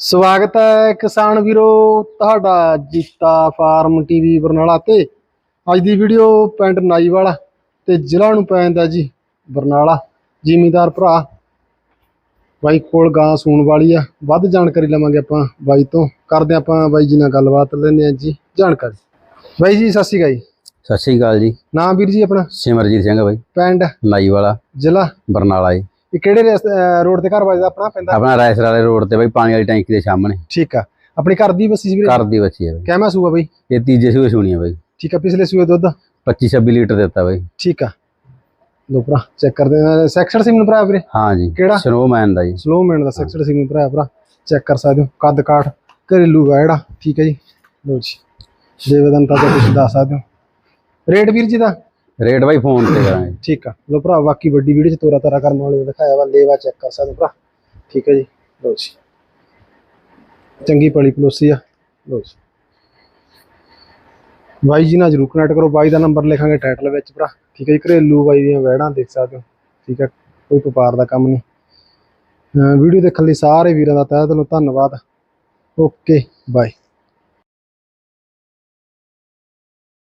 ਸਵਾਗਤ ਹੈ ਕਿਸਾਨ ਵੀਰੋ ਤੁਹਾਡਾ ਜੀਤਾ ਫਾਰਮ ਟੀਵੀ ਬਰਨਾਲਾ ਤੇ। ਅੱਜ ਦੀ ਵੀਡੀਓ ਪਿੰਡ ਨਾਈਵਾਲਾ ਤੇ ਜ਼ਿਲ੍ਹਾ ਨੂੰ ਪੈ ਜਾਂਦਾ ਜੀ ਬਰਨਾਲਾ। ਜ਼ਿਮੀਂਦਾਰ ਭਰਾ ਬਾਈ ਕੋਲ ਗਾਂ ਸੂਣ ਵਾਲੀ ਆ। ਵੱਧ ਜਾਣਕਾਰੀ ਲਵਾਂਗੇ ਆਪਾਂ ਬਾਈ ਤੋਂ। ਕਰਦੇ ਆਪਾਂ ਬਾਈ ਜੀ ਨਾਲ ਗੱਲਬਾਤ ਲੈਂਦੇ ਆ ਜੀ ਜਾਣਕਾਰੀ। ਬਾਈ ਜੀ ਸਤਿ ਸ਼੍ਰੀ ਅਕਾਲ ਜੀ। ਸਤਿ ਸ਼੍ਰੀ ਅਕਾਲ ਜੀ। ਨਾਮ ਵੀਰ ਜੀ ਆਪਣਾ? ਸਿਮਰਜੀਤ ਸਿੰਘ ਬਾਈ। ਪਿੰਡ? ਨਾਈ ਵਾਲਾ ਜ਼ਿਲ੍ਹਾ? ਬਰਨਾਲਾ ਜੀ। ਇਹ ਕਿਹੜੇ ਰੋਡ ਤੇ ਘਰ ਵੱਜਦਾ ਆਪਣਾ ਪੈਂਦਾ? ਆਪਣਾ ਰਾਇਸਰ ਵਾਲੇ ਰੋਡ ਤੇ ਬਾਈ ਪਾਣੀ ਵਾਲੀ ਟੈਂਕੀ ਦੇ ਸਾਹਮਣੇ। ਠੀਕ ਆ। ਆਪਣੀ ਘਰ ਦੀ ਬਸੀ ਵੀਰੇ? ਘਰ ਦੀ ਹੈ ਬਾਈ। ਕਿਵੇਂ ਸੂਆ ਬਾਈ? ਇਹ ਤੀਜੇ ਸੂਏ ਸੁਣੀ ਹੈ ਬਾਈ। ਠੀਕ ਆ ਪਿਛਲੇ ਸੂਏ ਦੁੱਧ? 25 26 ਲੀਟਰ ਦਿੱਤਾ ਬਾਈ। ਠੀਕ ਆ। ਲੋ ਭਰਾ ਚੈੱਕ ਕਰਦੇ ਆ। ਸੈਕਸ਼ਨ ਸਿਮ ਭਰਾ ਵੀਰੇ? ਹਾਂ ਜੀ। ਕਿਹੜਾ? ਸਨੋਮੈਨ ਦਾ ਜੀ। ਸਲੋ ਮੈਨ ਦਾ ਸੈਕਸ਼ਨ ਸਿਮ ਭਰਾ ਭਰਾ। ਚੈੱਕ ਕਰ ਸਕਦੇ ਹੋ। ਕੱਦ ਕਾਠ ਘਰੇਲੂ ਗਾ ਜਿਹੜਾ ਠੀਕ ਹੈ ਜੀ। ਲੋ ਜੀ। ਦੇਵਦਨ ਤਾਂ ਤੁਸੀਂ ਦੱਸ ਸਕਦੇ ਹੋ। ਰੇਟ ਵੀਰ ਜੀ ਦਾ? ਰੇਟ ਬਾਈ ਫੋਨ ਤੇ ਕਰਾਂਗੇ। ਠੀਕ ਆ। ਲੋ ਭਰਾ, ਬਾਕੀ ਵੱਡੀ ਵੀਡੀਓ ਚ ਤੋਰਾ ਤਾਰਾ ਕਰਨ ਵਾਲੇ ਦਿਖਾਇਆ ਵਾ, ਲੇਵਾ ਚੈੱਕ ਕਰ ਸਕਦੇ ਭਰਾ। ਠੀਕ ਹੈ ਜੀ। ਲੋ ਜੀ। ਚੰਗੀ ਪਲੀ ਪਲੋਸੀ ਆ। ਲੋ ਜੀ। ਬਾਈ ਜੀ ਨਾਲ ਜਰੂਰ ਕਨੈਕਟ ਕਰੋ। ਬਾਈ ਦਾ ਨੰਬਰ ਲਿਖਾਂਗੇ ਟਾਈਟਲ ਵਿੱਚ ਭਰਾ। ਠੀਕ ਹੈ ਜੀ, ਘਰੇਲੂ ਬਾਈ ਦੀਆਂ ਵੈੜਾਂ ਦੇਖ ਸਕਦੇ ਹੋ। ਠੀਕ ਹੈ ਕੋਈ ਵਪਾਰ ਦਾ ਕੰਮ ਨਹੀਂ। ਵੀਡੀਓ ਦੇਖਣ ਲਈ ਸਾਰੇ ਵੀਰਾਂ ਦਾ ਤਹਿ ਦਿਲੋਂ ਧੰਨਵਾਦ। Okay bye